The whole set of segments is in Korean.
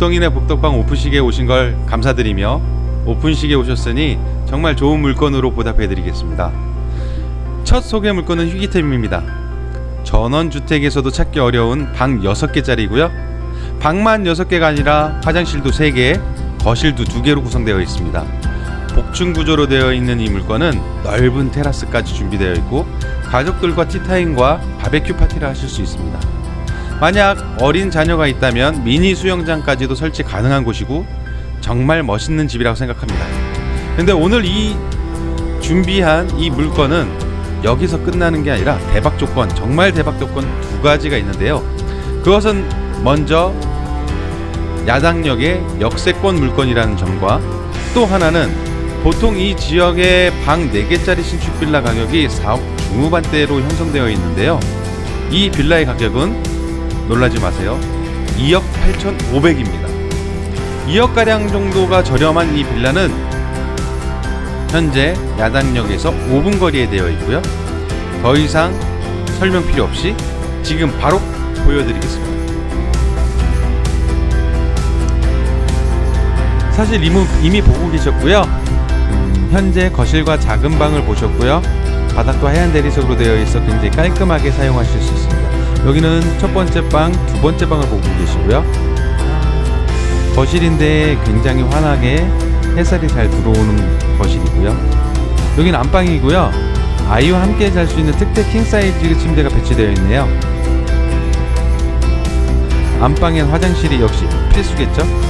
복덩이네 복덕방 오픈식에 오신 걸 감사드리며 오픈식에 오셨으니 정말 좋은 물건으로 보답해드리겠습니다. 첫 소개 물건은 휴기템입니다. 전원주택에서도 찾기 어려운 방 6개짜리고요. 방만 6개가 아니라 화장실도 3개, 거실도 2개로 구성되어 있습니다. 복층 구조로 되어 있는 이 물건은 넓은 테라스까지 준비되어 있고 가족들과 티타임과 바베큐 파티를 하실 수 있습니다. 만약 어린 자녀가 있다면 미니 수영장까지도 설치 가능한 곳이고 정말 멋있는 집이라고 생각합니다. 근데 오늘 이 준비한 이 물건은 여기서 끝나는 게 아니라 대박 조건, 정말 대박 조건 두 가지가 있는데요. 그것은 먼저 야당역의 역세권 물건이라는 점과 또 하나는 보통 이 지역의 방 4개짜리 신축 빌라 가격이 4억 중후반대로 형성되어 있는데요. 이 빌라의 가격은 놀라지 마세요. 2억 8,500입니다. 2억 가량 정도가 저렴한 이 빌라는 현재 야당역에서 5분 거리에 되어 있고요. 더 이상 설명 필요 없이 지금 바로 보여드리겠습니다. 사실 이미, 이미 보고 계셨고요. 음, 현재 거실과 작은 방을 보셨고요. 바닥도 하얀 대리석으로 되어 있어 굉장히 깔끔하게 사용하실 수 있습니다. 여기는 첫 번째 방, 두 번째 방을 보고 계시고요. 거실인데 굉장히 환하게 햇살이 잘 들어오는 거실이고요. 여기는 안방이고요. 아이와 함께 잘 수 있는 특대 킹 사이즈 침대가 배치되어 있네요. 안방엔 화장실이 역시 필수겠죠?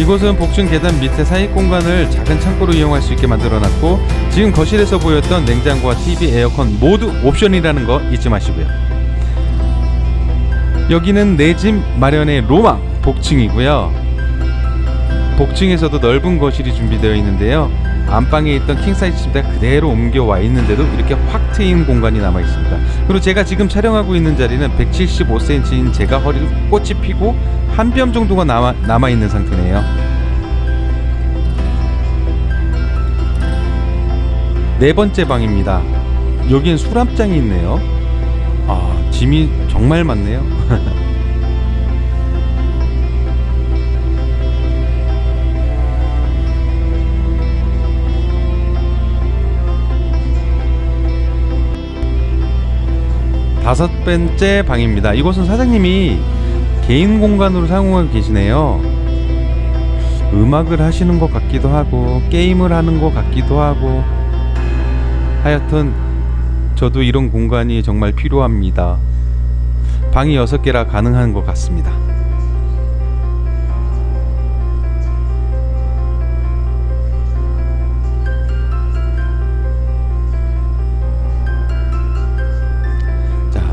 이곳은 복층 계단 밑에 사익 공간을 작은 창고로 이용할 수 있게 만들어놨고 지금 거실에서 보였던 냉장고와 TV, 에어컨 모두 옵션이라는 거 잊지 마시고요. 여기는 내 집 마련의 로망 복층이고요. 복층에서도 넓은 거실이 준비되어 있는데요. 안방에 있던 킹사이즈 침대가 그대로 옮겨와 있는데도 이렇게 확 트인 공간이 남아 있습니다. 그리고 제가 지금 촬영하고 있는 자리는 175cm인 제가 허리를 꽃이 피고 한 뼘 정도가 남아, 남아 있는 상태네요. 네 번째 방입니다. 여기엔 수납장이 있네요. 아, 짐이 정말 많네요. 다섯 번째 방입니다. 이곳은 사장님이 개인 공간으로 사용하고 계시네요. 음악을 하시는 것 같기도 하고 게임을 하는 것 같기도 하고 하여튼 저도 이런 공간이 정말 필요합니다. 방이 6개라 가능한 것 같습니다.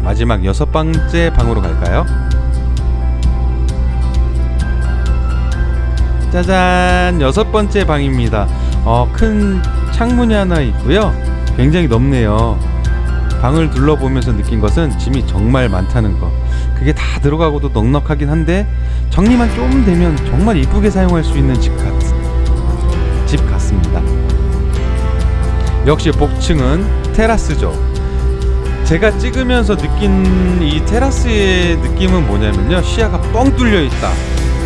마지막 여섯 번째 방으로 갈까요? 짜잔! 여섯 번째 방입니다. 어, 큰 창문이 하나 있고요. 굉장히 넓네요. 방을 둘러보면서 느낀 것은 짐이 정말 많다는 거. 그게 다 들어가고도 넉넉하긴 한데 정리만 좀 되면 정말 이쁘게 사용할 수 있는 집 같, 집 같습니다. 역시 복층은 테라스죠. 제가 찍으면서 느낀 이 테라스의 느낌은 뭐냐면요. 시야가 뻥 뚫려 있다.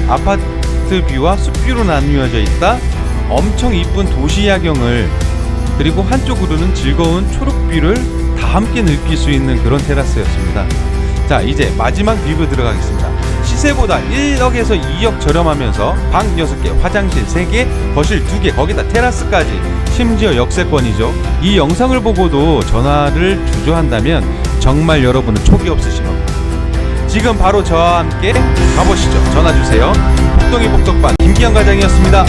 아파트 뷰와 숲뷰로 나뉘어져 있다. 엄청 이쁜 도시 야경을 그리고 한쪽으로는 즐거운 초록뷰를 다 함께 느낄 수 있는 그런 테라스였습니다. 자, 이제 마지막 리뷰 들어가겠습니다. 시세보다 1억에서 2억 저렴하면서 방 6개, 화장실 3개, 거실 2개, 거기다 테라스까지 심지어 역세권이죠. 이 영상을 보고도 전화를 주저한다면 정말 여러분은 촉이 없으신 겁니다. 지금 바로 저와 함께 가보시죠. 전화 주세요. 복동이 복덕반 김기현 과장이었습니다.